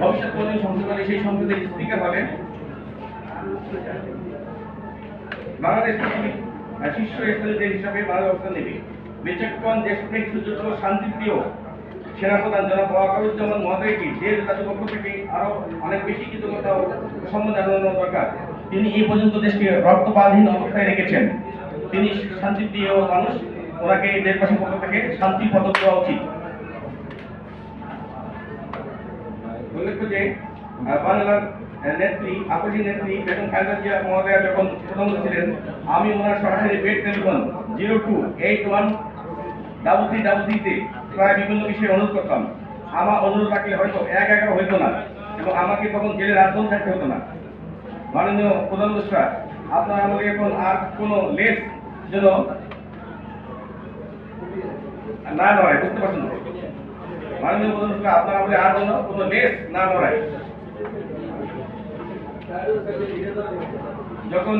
ভবিষ্যৎ প্রজন্ম সংসদে সেই সংসদের স্পিকার হবেন বাংলাদেশ দেশ হিসাবে ভারত অবস্থান নেবে। শান্তিপ্রিয় সেনাপ্রধান জনাব দেশ পক্ষ থেকে আরও অনেক বেশি কৃতজ্ঞতা সম্মান জানানো দরকার, তিনি এই পর্যন্ত দেশকে রক্তপাতহীন অবস্থায় রেখেছেন। তিনি শান্তিপ্রিয় মানুষ, ওনাকে দেশবাসীর পক্ষ থেকে শান্তি পদক দেওয়া উচিত। উল্লেখ্য যে বাংলার নেত্রী, আপসী নেত্রী বেগম খালেদা জিয়া মহোদয়া যখন প্রধানমন্ত্রী ছিলেন, আমি ওনার সরাসরি bed telephone zero two eight one double three double থ্রিতে প্রায় বিভিন্ন বিষয়ে অনুরোধ করতাম আমার অনুরোধ রাখলে হয়তো এক এগারো হইতো না এবং আমাকে তখন জেলে রাজধানী থাকতে হতো না মাননীয় প্রধান উপদেষ্টা, আপনার আমাকে এখন আর কোনো লেস যেন না নড়ায় বুঝতে পারছেন? মাননীয় প্রধানমন্ত্রী আপনার আমাদের আর কোনো কোনো লেস না নড়ায় যখন